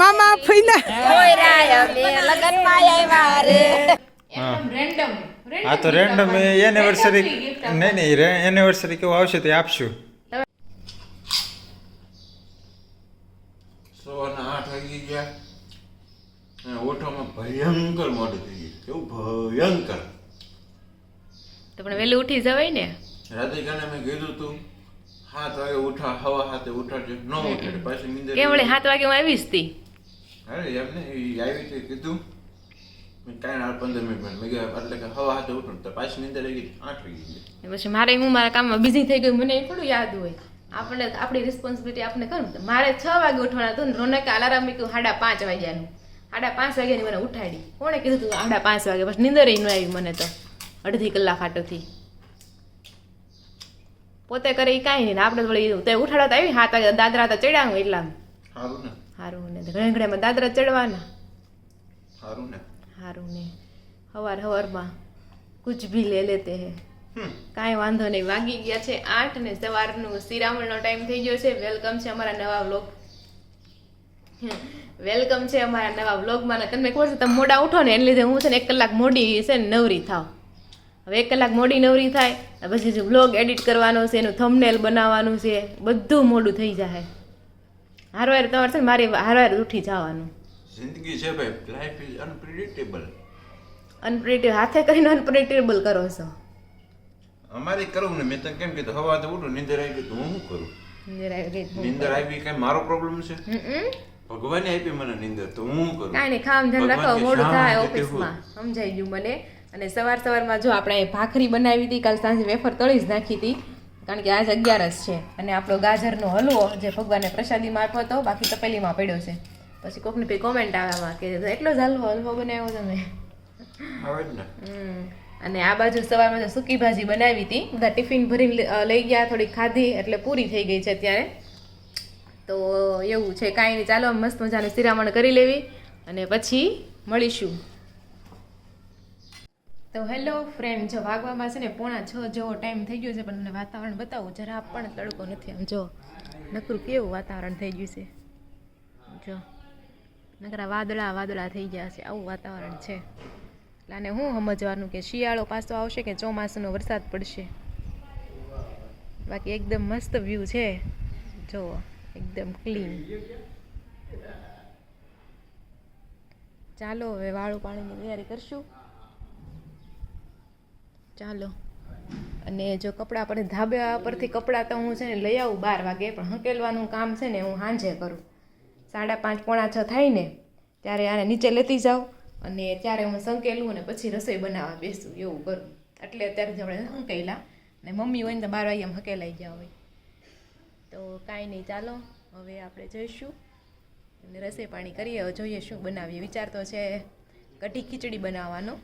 મામા ફઈના હા. હા તો રેન્ડમ એનિવર્સરી નહીં નહીં એનિવર્સરી કેવું આવશે તે આપશું. સવારના આઠ વાગી ગયા ઓઠામાં ભયંકર મોડું થઈ ગયું. કેવું ભયંકર. તો પણ વહેલું ઉઠી જવાય ને? રાધિકાને મેં કીધું તું હાથ વાગે ઉઠા હવા હાથે ઉઠાડજે. ન ઉઠાડે પાછી નીંદર કેમ હાથ સાત વાગે હું આવીશ તી? અરે એમને આવી રીતે કીધું. મેં કાંઈ આ પંદર મિનિટ મેં કીધું એટલે કે હવા હાથે ઉઠું. તો પાછી નીંદર આવી ગઈ આઠ વાગી ગઈ પછી મારે હું મારા કામમાં બિઝી થઈ ગયું મને થોડું યાદ હોય. આપણે આપણી રિસ્પોન્સિબિલિટી આપણે કરું મારે છ વાગે ઉઠવાના હતું ને રોનકે અલાર્મ મૂક્યું સાડા પાંચ વાગ્યાનું. સાડા પાંચ વાગ્યાની મને ઉઠાડી. કોણે કીધું તું સાડા પાંચ વાગે? પછી નીંદર ન આવી મને તો અડધી કલાક આટોથી. પોતે કરે એ કાંઈ નહીં આપણે વળી તે ઉઠાડતા આવી હાથ દાદરા તો ચડ્યા એટલા સારું ને. સારું ને. ઘણા ઘણામાં દાદરા ચડવાના. સારું ને. સારું ને. હવાર હવારમાં કુછ ભી લે લેતે હે. કાંઈ વાંધો નહીં. વાગી ગયા છે આઠ ને સવારનું શિરામણનો ટાઈમ થઈ ગયો છે. વેલકમ છે અમારા નવા વ્લોગ. વેલકમ છે અમારા નવા વ્લોગમાં તમને ખબર છે તમે મોડા ઉઠો ને એને લીધે હું છે ને એક કલાક મોડી છે ને નવરી થાવ. હવે એક કલાક મોડી નવરી થાય પછી જે વ્લોગ એડિટ કરવાનો છે એનું થંબનેલ બનાવવાનું છે બધું મોડું થઈ જાય હારવાર તમારે છે ને મારી હારવાર ઉઠી જવાનું. જિંદગી છે ભાઈ લાઈફ ઇઝ અનપ્રિડિક્ટેબલ અનપ્રિડિક્ટેબલ હાથે કરીને અનપ્રિટેબલ કરો છો. અમારે કરવું ને મેં તને કેમ કીધું હવા તો ઉઠું નીંદર આવી ગઈ તો હું શું કરું? નીંદર આવી ગઈ નીંદર આવી કઈ મારો પ્રોબ્લેમ છે. ભગવાને આપી મને નીંદર તો હું કરું? કાંઈ નહીં ખામ ધ્યાન રાખો મોડું થાય ઓફિસમાં સમજાઈ ગયું મને. અને સવાર સવારમાં જો આપણે ભાખરી બનાવી હતી કાલ સાંજે વેફર તળી જ નાખી હતી. કારણ કે આજ અગિયારસ છે અને આપણો ગાજરનો હલવો જે ભગવાને પ્રસાદીમાં આપ્યો હતો બાકી તપેલીમાં પડ્યો છે. પછી કોકની પછી કોમેન્ટ આવામાં કે એટલો જ હલવો હલવો બનાવ્યો તમે. અને આ બાજુ સવારમાં સૂકી ભાજી બનાવી હતી. બધા ટિફિન ભરીને લઈ ગયા થોડી ખાધી એટલે પૂરી થઈ ગઈ છે અત્યારે. તો એવું છે કાંઈ નહીં ચાલો મસ્ત મજાનું શિરામણ કરી લેવી. અને પછી મળીશું. તો હેલો ફ્રેન્ડ, જો વાગવામાં છે ને પોણા છ જેવો ટાઈમ થઈ ગયો છે, પણ મને વાતાવરણ બતાવું. જરા પણ તડકો નથી આમ, જો. નકરું કેવું વાતાવરણ થઈ ગયું છે? જો. નકરા વાદળા વાદળા થઈ ગયા છે, આવું વાતાવરણ છે. એટલે આને હું સમજવાનું કે શિયાળો પાછો આવશે કે ચોમાસાનો વરસાદ પડશે? બાકી એકદમ મસ્ત વ્યૂ છે. જુઓ એકદમ ક્લીન ચાલો, હવે વાળું પાણીની તૈયારી કરશું. ચાલો. અને જો કપડાં પર ધાબા પરથી કપડાં તો હું છે ને લઈ આવું બાર વાગે, પણ હંકેલવાનું કામ છે ને હું સાંજે કરું. સાડા પાંચ, પોણા છ થાય ને ત્યારે આને નીચે લેતી જાઉં અને ત્યારે હું સંકેલું અને પછી રસોઈ બનાવવા બેસું, એવું કરું. એટલે અત્યારે આપણે હંકેલા અને મમ્મી હોય ને તો બાર વાગે આમ હકેલાઈ ગયા હોય. તો કાંઈ નહીં, ચાલો. હવે આપણે જઈશું અને રસોઈ પાણી કરીએ જોઈએ શું બનાવીએ. વિચાર તો છે, કઢી ખીચડી બનાવવાનો.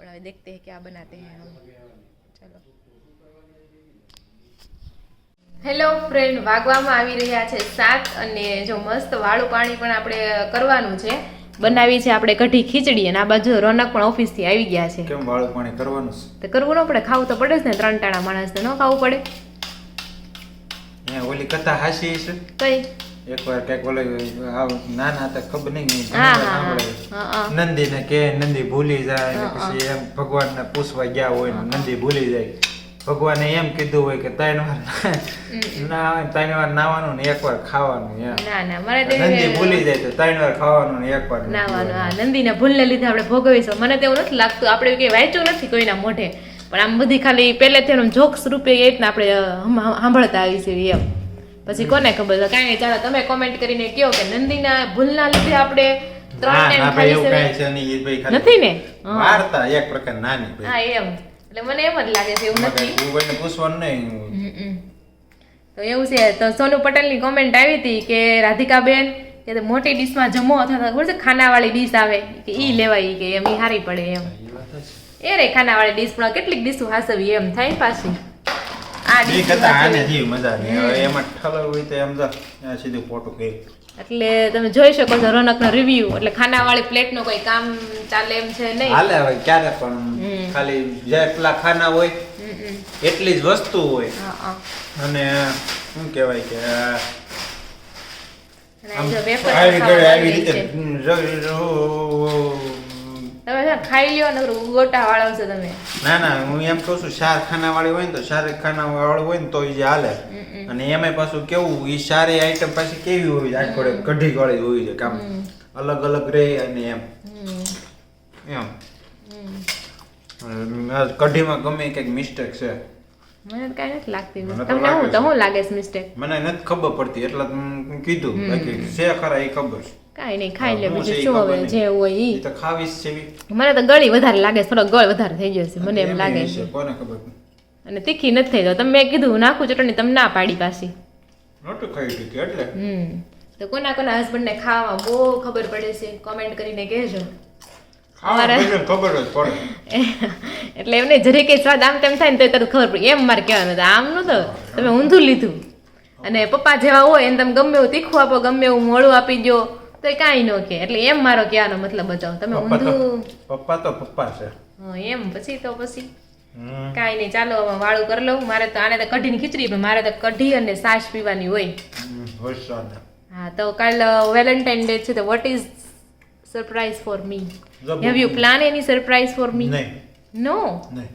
પણ હવે દેખતે હૈ ક્યાં બનાતે હૈ હમ ચલો હેલો ફ્રેન્ડ વાગવામાં આવી રહ્યા છે શાક અને જો મસ્ત વાળું પાણી પણ આપણે કરવાનું છે. બનાવી છે આપણે કઢી ખીચડી અને આ બાજુ રોનક પણ ઓફિસથી આવી ગયા છે. કેમ વાળું પાણી કરવાનું છે? તો કરવું ન પડે ખાવું તો પડે જ ને ત્રણ ટાણા માણસને ન ખાવું પડે. ઓલી કથા હાસી છે. કઈ? એકવાર કંઈક ઓલે નાના હતા ખબર નહીં નંદી. નંદીને કે નંદી ભૂલી જાય. ને. પછી એમ ભગવાનને પૂછવા ગયા હોય ને નંદી ભૂલી જાય. ભગવાને એમ કીધું હોય કે ત્રણ વાર ના ત્રણ વાર નાવાનું ને એક વાર ખાવાનું ના ના તો નંદી ભૂલી જાય તો ત્રણ વાર ખાવાનું ને એક વાર નાવાનું હા નંદીના ભૂલને લીધે આપણે ભોગવીશું. મને તો એવું નથી લાગતું આપણે કે વાંચ્યું નથી કોઈના મોઢે. પણ આમ બધી ખાલી પહેલેથી જોક્સ રૂપે એ રીતના આપણે સાંભળતા આવી છે એમ. પછી કોને ખબર? છે કાંઈ નહીં ચાલો તમે કોમેન્ટ કરીને કહો કે નંદીના ભૂલના લીધે આપણે નથી ને? વાર્તા એક પ્રકાર નાની હા એમ. એટલે મને એમ જ લાગે છે એવું નથી? પૂછવાનું નહીં તો એવું છે તો સોનુ પટેલની કોમેન્ટ આવી હતી કે રાધિકાબેન કે મોટી ડીશમાં જમો અથવા ખાના ખબર છે ખાનાવાળી ડીશ આવે? કે ઈ લેવાય કે એમ ઈ હારી પડે એમ. એ રે ખાનાવાળી ડીશ પણ કેટલીક ડીશ હાસવી એમ થાય પાછી. આ એ આને જીવ મજા નહીં. હવે એમાં ઠલવ હોય તો એમ જા સીધું પોટું કે. એટલે તમે જોઈ શકો છો રોનકનો રિવ્યુ એટલે ખાનાવાળી પ્લેટનું કોઈ કામ ચાલે એમ છે નહીં. હાલે હવે ક્યારે પણ ખાલી જેટલા ખાના હોય. એટલી જ વસ્તુ હોય. અને શું કહેવાય કે આવી રીતે. તમે છે ખાઈ લ્યો ને ગોટા વાળો છો તમે. ના ના હું એમ કહું છું શાર ખાના વાળી હોય ને તો શાર ખાના વાળું હોય ને તો એ હાલે. અને એમાં પાછું કેવું એ સારી આઈટમ પાછી કેવી હોય આજ પડે કઢી વાળી હોય છે કામ અલગ અલગ રહે અને એમ. એમ. કઢીમાં ગમે કંઈક મિસ્ટેક છે. મને તો કાંઈ નથી લાગતી. તમને હું તો હું લાગે છે મિસ્ટેક મને નથી ખબર પડતી એટલે કીધું. બાકી છે ખરા એ ખબર છે. કાંઈ નહીં ખાઈ લે બીજું શું હવે જે હોય ઈ. ઈ તો ખાવીશ છે મને તો ગળી વધારે લાગે છે થોડો ગળ વધારે થઈ ગયો છે મને એમ લાગે છે, કોને ખબર? અને તીખી નથી થઈ તો તમે મેં કીધું નાખું ચટણી તમે ના પાડી પાછી. નહોતું ખાઈ હતી એટલે? હમ. તો કોના કોના હસબન્ડને ખાવામાં બહુ ખબર પડે છે કોમેન્ટ કરીને કહેજો. એટલે એમને જરી કઈ સ્વાદ આમ તેમ થાય ને તો તરત ખબર પડી. એમ મારે કહેવાનું હતું આમ તો. તમે ઊંધું લીધું. અને પપ્પા જેવા હોય એને તમે ગમે એવું તીખું આપો ગમે એવું મોડું આપી દો તો એ કાંઈ ન કે એટલે એમ મારો કહેવાનો મતલબ હતો તમે ઊંધું? પપ્પા તો પપ્પા છે. એમ પછી તો પછી. કાંઈ નહીં ચાલો હવે વાળું કરી લઉં. મારે તો આને તો કઢીની ખીચડી પણ મારે તો કઢી અને સાસ પીવાની હોય. હા તો કાલ વેલેન્ટાઇન ડે છે તો what is surprise for me. Have you plan any surprise for me no નહીં.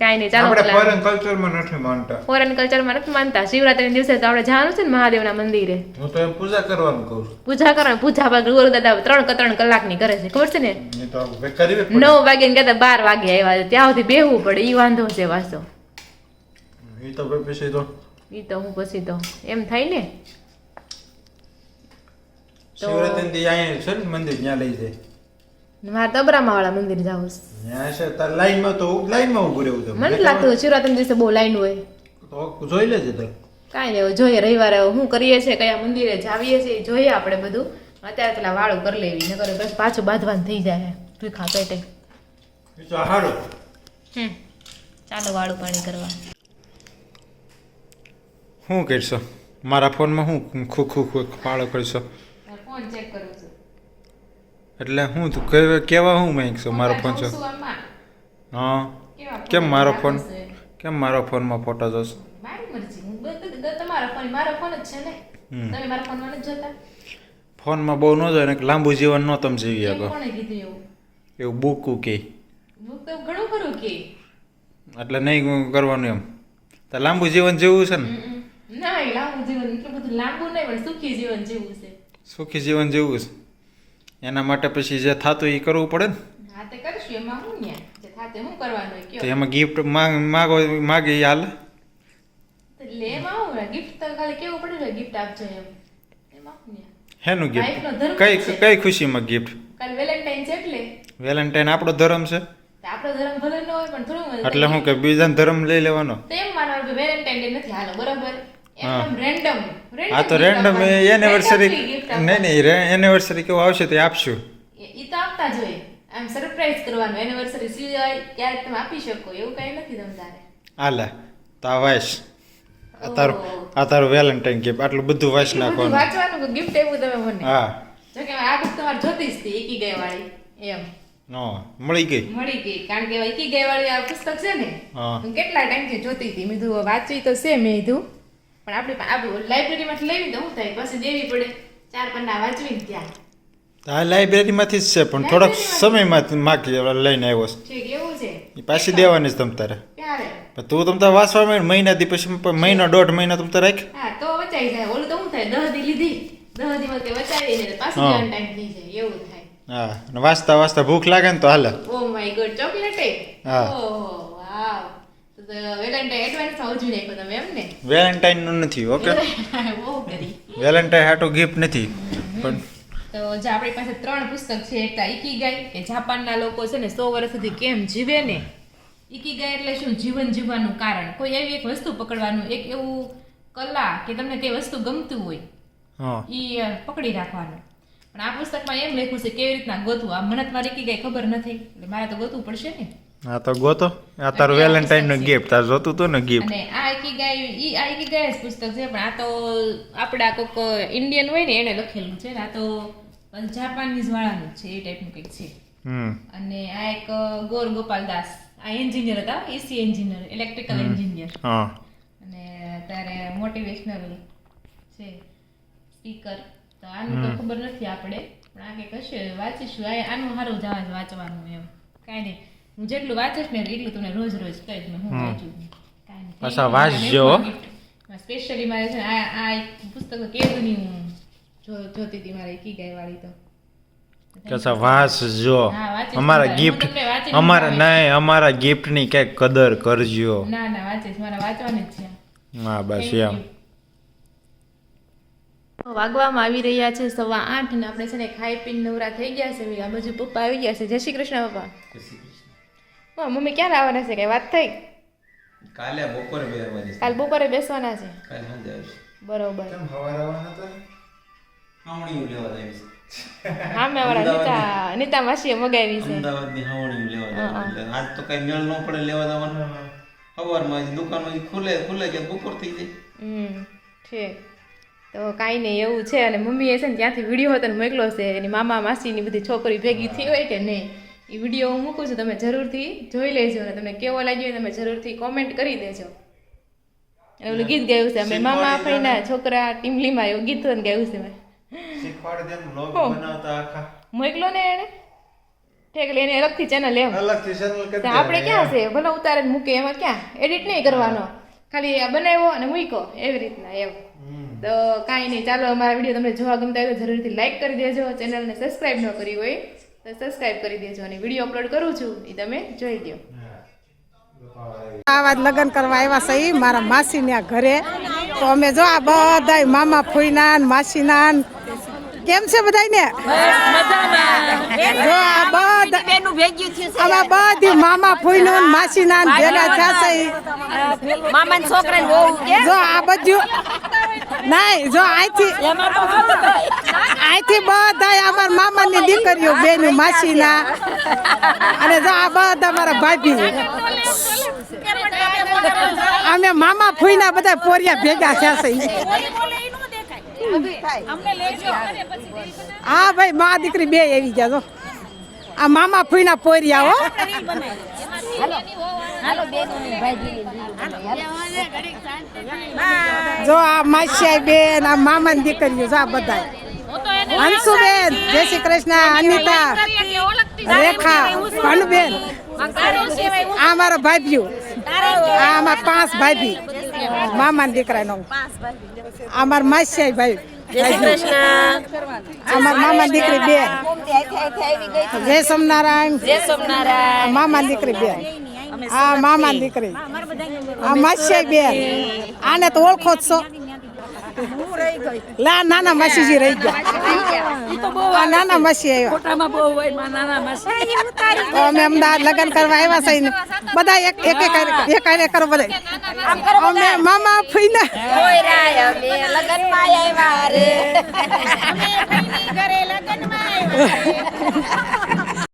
કાંઈ નહીં ચાલો આપણે ફોરેન કલ્ચરમાં નથી માનતા. ફોરેન કલ્ચરમાં નથી માનતા. શિવરાત્રી દિવસે તો આપણે જવાનું છે ને મહાદેવના મંદિરે. હું તો પૂજા કરવાનું કહું છું. પૂજા કરવાની પૂજા બાદ ગુરુ દાદા ત્રણ ત્રણ કલાકની કરે છે ખબર છે ને? એ. નવ વાગે ને કહેતા બાર વાગે આવ્યા છે. ત્યાં સુધી બેહવું પડે ઈ વાંધો છે વાસો એ તો પછી તો ઈ તો હું પછી તો એમ થાય ને? શિવરાત્રી મંદિર ત્યાં લઈ જાય. મારે તબરામા વાળા મંદિર જવું છે તાર લાઈનમાં તો લાઈનમાં ઊભું રહેવું છે મને લાગતું શિવરાત્રી દિવસે બહુ લાઈન હોય તો જોઈ લેજે તો કાંઈ નહીં જોઈએ રવિવારે શું કરીએ છીએ કયા મંદિરે જાવીએ છીએ જોઈએ આપણે બધું અત્યારે પેલા વાળું કરી લેવી કરે બસ પાછું બાંધવાનું થઈ જાય ભીખા પેટે હમ ચાલો વાળું પાણી કરવા શું કરશો મારા ફોનમાં હું ખુ ખુ ખુ પાળો કરશો ફોન ચેક કરું છું એટલે હું તું કેવા હું છું મારો ફોન છે? હા. કેમ મારો ફોન? કેમ મારો ફોનમાં ફોટો જોશો? ફોનમાં બહુ ન જાય ને લાંબુ જીવન ન તમે જીવી શકો. એવું? બુક ઉકે કે. એટલે નહીં કરવાનું એમ. તો લાંબુ જીવન જીવવું છે ને. ના લાંબુ જીવન એટલું બધું લાંબુ નહીં પણ સુખી જીવન જીવવું છે. સુખી જીવન જીવવું છે? એના માટે પછી જે થતું એ કરવું પડે ને. હા તે કરશું. એમાં હું ન્યા જે થાતે શું કરવાનું હોય તો એમાં ગિફ્ટ માગો માગે એ હાલ. તો લે એમાં ગિફ્ટ તો ખાલી કેવું પડે ને ગિફ્ટ આપજો એમ. એમાં હું ન્યા હેનું ગિફ્ટ કઈ કઈ ખુશીમાં ગિફ્ટ કાલ વેલેન્ટાઇન છે એટલે? વેલેન્ટાઇન આપણો ધર્મ છે. આપણો ધર્મ ભલે ન હોય પણ થોડું એટલે હું કે બીજાનો ધર્મ લઈ લેવાનો. તો એમ માનવાનું કે વેલેન્ટાઇન ડે નથી હાલો બરાબર? હા. તો રેન્ડમ એનિવર્સરી નહીં નહીં એનિવર્સરી કેવું આવશે તે આપશું. એ તો આપતા જ હોય. આમ સરપ્રાઈઝ કરવાનું. એનિવર્સરી સિવાય ક્યારેક તમે આપી શકો. એવું કઈ નથી તમારે તારે. તો આ વાઇસ આ તારું આ તારું વેલેન્ટાઇન ગિફ્ટ આટલું બધું વાઇસ નાખવાનું. વાંચવાનું ગિફ્ટ એવું તમે મને. હા. જો કે આ બુક તમારે જોતી જ હતી એકી ગઈ વાળી. એમ. નો મળી ગઈ. મળી ગઈ. કારણ કે એકી ગઈ વાળી આ પુસ્તક છે ને કેટલા ટાઈમ કેટલા ટાઈમથી જોતી હતી. મેં કીધું વાંચવી તો છે મેં કીધું. પણ આપણે આપણે લાઇબ્રેરીમાંથી લેવી તો શું થાય પછી દેવી પડે. ચાર પન્ના વાંચવી ત્યાં. આ લાઇબ્રેરીમાંથી જ છે પણ થોડોક સમયમાં માગી લઈને આવ્યો છે. એવું છે. એ પાછી દેવાની જ તમ તારે. પણ તું તમ તારે વાંચવા માંડ મહિનાથી પછી મહિનો દોઢ મહિના તમ તારે રાખ. હા તો વચાઈ જાય. ઓલું તો શું થાય દહ દી લીધી. દહ દી કે વચાવી ને પાછી હા. જવાનો ટાઈમ થઈ જાય. એવું થાય. હા અને વાંચતા વાંચતા ભૂખ લાગે ને તો હાલે. Oh my God chocolate? હા. ઓહો વાવ. વેલેન્ટાઇન ને? નથી ઓકે વેલેન્ટાઇન હાટું ગિફ્ટ નથી પણ તો જે આપણી પાસે ત્રણ પુસ્તક છે એક ઇકીગાઈ કે જાપાનના લોકો છે ને સો વર્ષ સુધી કેમ જીવે ને? ઇકીગાઈ એટલે શું? જીવન જીવવાનું કારણ. કોઈ એવી એક વસ્તુ પકડવાનું એક એવું કલા કે તમને તે વસ્તુ ગમતું હોય એ પકડી રાખવાનું. પણ આ પુસ્તકમાં એમ લખ્યું છે કેવી રીતના ગોતવું? આ મને તમારી ઇકીગાઈ ખબર નથી એટલે મારે તો ગોતવું પડશે ને. હા તો ગોતો. આ તારું વેલેન્ટાઇનનું ગિફ્ટ તાર જોતું હતું ને ગિફ્ટ અને આ ઇકીગાઈ ઈ આ ઇકીગાઈ પુસ્તક છે પણ આ તો આપડા કોક ઇન્ડિયન હોય ને એને લખેલું છે. ને આ તો જાપાનીઝ વાળાનું છે એ ટાઈપનું કંઈક છે. હમ. અને આ એક ગોર ગોપાલ દાસ. આ એન્જિનિયર હતા એસી એન્જિનિયર ઇલેક્ટ્રિકલ એન્જિનિયર હા. અને તારે મોટિવેશનલ છે સ્પીકર તો આનું તો ખબર નથી આપણે પણ આ કંઈક હશે વાંચીશું. આ આનું સારું જવા વાંચવાનું એમ. કાંઈ નહીં. હું જેટલું વાંચીશ ને એટલું તમને રોજ રોજ કહીશ ને હું વાંચું પાછા વાંચજો. સ્પેશિયલી મારે છે આ આ પુસ્તક કેદની હું જોતી હતી મારે કીગાઈ વાળી તો. કસા વાંચજો. અમારા ગિફ્ટ અમારા નહીં અમારા ગિફ્ટની કંઈક કદર કરજો. ના ના વાંચીશ. મારા વાંચવાની જ છે. હા બસ એમ. વાગવામાં આવી રહ્યા છે સવા આઠ ને આપણે છે ને ખાઈ પીને નવરા થઈ ગયા છે. આ બાજુ પપ્પા આવી ગયા છે. જય શ્રી કૃષ્ણ પપ્પા. હા મમ્મી ક્યારે આવવાના છે? કઈ વાત થઈ? કાલે બપોરે બે વાગે કાલ બપોરે બેસવાના છે? કાલે સાંજે આવીશ. બરોબર. હાવણીયું લેવા આવીશ સામે વાળા નીતા નીતા માસીએ મગાવી છે. અમદાવાદની હાવણીયું લેવા જવાનું. એટલે આજ તો કઈ મેળ ન પડે લેવા જવાનું. સવારમાં જ દુકાનમાં ખુલે ખુલે કે બપોર થઈ જાય. હમ ઠીક. તો કાંઈ નહીં એવું છે. અને મમ્મીએ છે ને ત્યાંથી વીડિયો હતો ને મોકલો છે. એની મામા માસીની બધી છોકરી ભેગી થઈ હોય કે નહીં? એ વીડિયો હું મૂકું છું તમે જરૂરથી જોઈ લેજો અને તમને કેવો લાગ્યો તમે જરૂરથી કોમેન્ટ કરી દેજો. અને ઓલું ગીત ગાયું છે અમે મામા ફઈના છોકરા ટીમલીમાં એવું ગીત ગાયું છે મેં. મોકલો ને એને. ઠીક એને અલગથી ચેનલ એમ. અલગથી ચેનલ કરી આપણે ક્યાં છે? ભલે ઉતારે મૂકે એમાં ક્યાં? એડિટ નહીં કરવાનો. ખાલી આ બનાવ્યો અને મૂક્યો એવી રીતના એમ. તો કાંઈ નહીં ચાલો અમારા વીડિયો તમને જોવા ગમતા હોય તો જરૂરથી લાઇક કરી દેજો ચેનલને સબસ્ક્રાઇબ ન કરી હોય. તો સબસ્ક્રાઇબ કરી દેજો અને વીડિયો અપલોડ કરું છું એ તમે જોઈ દો આવા જ લગ્ન કરવા આવ્યા સહી મારા મારા માસીના ઘરે. તો અમે જો આ બધા મામા ફૂઈના ને માસીના ને. કેમ છે બધાયને? જો આ બધા બેનું ભેગ્યું છે આમાં બધી મામા ફોઈનો નું માસીના ને ભેગા થશે. મામાના છોકરાને બહુ જો આ બધું નહીં જો અહીંથી આઈથી બધા અમારા મામાની દીકરીઓ, બેન માસીના. અને જો આ બધા મારા ભાભી. અમે મામા ફૂઈના બધા પોરિયા ભેગા થયા છે. હા ભાઈ, મા દીકરી બે આવી ગયા, જો. આ મામા ફૂઈના પોરિયા, હો. હાલો બેનોની ભાઈજીની જો આ માસિયા બેન આ મામાની દીકરીઓ જો આ બધા અંશુબેન જય શ્રી કૃષ્ણ અનિતા રેખા ભાનુબેન. આ મારા ભાભીઓ. આ અમારા પાંચ ભાભી. મામાના દીકરા નો અમાર માસિયા ભાઈ. ભાભી. આ મારા મામા દીકરી બેન. જય સોમનારાયણ આ મામા દીકરી બેન. આ મામા દીકરી. આ માસિયા બેન. આને તો ઓળખો જ છો. લા નાના માસીજી રહી ગયા. નાના માસી આવ્યા. તો અમે અમદાવાદ લગ્ન કરવા આવ્યા છે બધા એક એક એક એક કરો બધા. અમે મામા ફઈને લગનમાં આવ્યા રે.